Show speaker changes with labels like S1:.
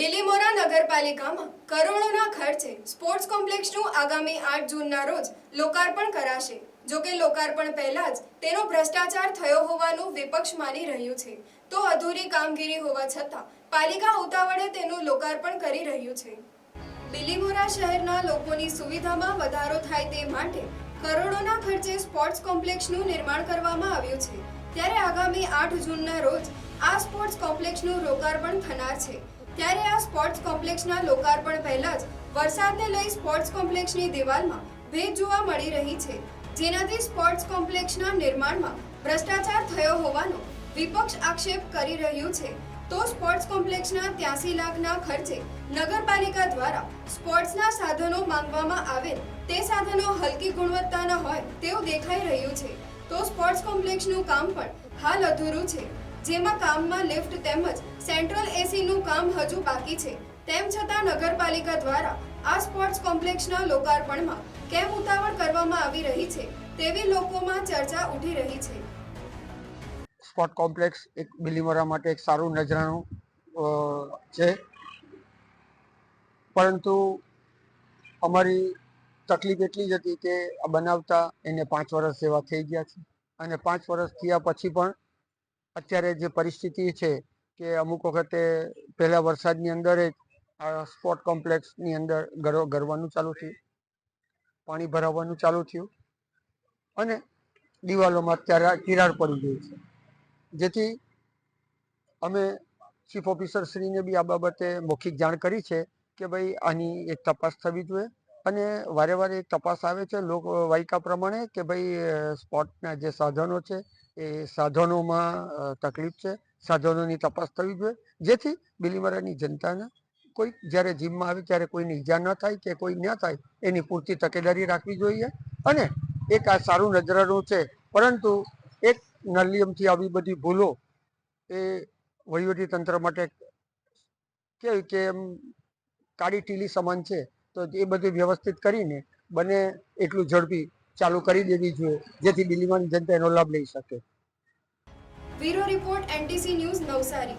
S1: બિલીમોરા નગરપાલિકામાં કરોડોના ખર્ચે સ્પોર્ટ્સ કોમ્પ્લેક્સનું આગામી આઠ જૂનના રોજ લોકાર્પણ કરાશે. જો કે લોકાર્પણ પહેલા જ તેનો ભ્રષ્ટાચાર થયો હોવાનું વિપક્ષ માની રહ્યું છે. તો અધૂરી કામગીરી હોવા છતાં પાલિકા ઉતાવળે તેનું લોકાર્પણ કરી રહ્યું છે. બિલીમોરા શહેરના લોકોની સુવિધામાં વધારો થાય તે માટે કરોડોના ખર્ચે સ્પોર્ટ્સ કોમ્પ્લેક્સનું નિર્માણ કરવામાં આવ્યું છે. ત્યારે આગામી આઠ જૂનના રોજ આ સ્પોર્ટ્સ કોમ્પ્લેક્સનું લોકાર્પણ થનાર છે. ત્યારે આ સ્પોર્ટ્સ કોમ્પ્લેક્સના લોકાર્પણ પહેલા જ વરસાદને લઈ સ્પોર્ટ્સ કોમ્પ્લેક્સની દિવાલમાં ભેજ જોવા મળી રહી છે. જેનાથી સ્પોર્ટ્સ કોમ્પ્લેક્સના નિર્માણમાં ભ્રષ્ટાચાર થયો હોવાનો વિપક્ષ આક્ષેપ કરી રહ્યું છે. તો સ્પોર્ટ્સ કોમ્પ્લેક્સના ત્યાસી લાખના ખર્ચે નગરપાલિકા દ્વારા સ્પોર્ટ્સના સાધનો માંગવામાં આવેલ તે સાધનો હલકી ગુણવત્તાના હોય તેવું દેખાઈ રહ્યું છે. તો સ્પોર્ટ્સ કોમ્પ્લેક્સનું કામ પણ હાલ અધૂરું છે. જેમાં કામમાં લિફ્ટ તેમજ સેન્ટ્રલ એસીનું કામ હજુ બાકી છે. તેમ છતાં નગરપાલિકા દ્વારા આ સ્પોર્ટ્સ કોમ્પ્લેક્સના લોકાર્પણમાં કેમ ઉતાવળ કરવામાં આવી રહી છે, તેવી લોકોમાં ચર્ચા ઉઠી રહી છે.
S2: સ્પોર્ટ કોમ્પ્લેક્સ એક બિલીમોરા માટે એક સારું નજરાણું છે. પરંતુ અમારી તકલીફ એટલી જ હતી કે બનાવતા એને પાંચ વર્ષ જેવા થઈ ગયા છે. અને પાંચ વર્ષ થયા પછી પણ અત્યારે જે પરિસ્થિતિ છે કે અમુક વખતે પહેલા વરસાદની અંદર જ આ સ્પોર્ટ કોમ્પ્લેક્સની અંદર ગર, ગરવાનું ચાલુ થયું. પાણી ભરાવવાનું ચાલુ થયું. અને દિવાલોમાં અત્યારે તિરાડ પડી ગઈ છે. જેથી અમે ચીફ ઓફિસર શ્રીને બી આ બાબતે મૌખિક જાણ કરી છે કે ભાઈ આની એક તપાસ થવી જોઈએ. અને વારે વારે એક તપાસ આવે છે, લોક વાયકા પ્રમાણે કે ભાઈ સ્પોર્ટના જે સાધનો છે, એ સાધનોમાં તકલીફ છે. સાધનોની તપાસ થવી જોઈએ. જેથી બિલીમરાની જનતાને કોઈ જ્યારે જીમમાં આવે ત્યારે કોઈને ઈજા ન થાય કે કોઈ ન થાય, એની પૂરતી તકેદારી રાખવી જોઈએ. અને એક આ સારું નજરાનું છે, પરંતુ એક નલિયમથી આવી બધી ભૂલો એ વહીવટી તંત્ર માટે કે એમ કાળી ટીલી સમાન છે. તો એ બધું વ્યવસ્થિત કરીને બને એટલું ઝડપી ચાલુ કરી દેવી જોઈએ, જેથી બિલીમાની જનતા એનો લાભ લઈ શકે.
S1: Bureau report NTC news Navsari.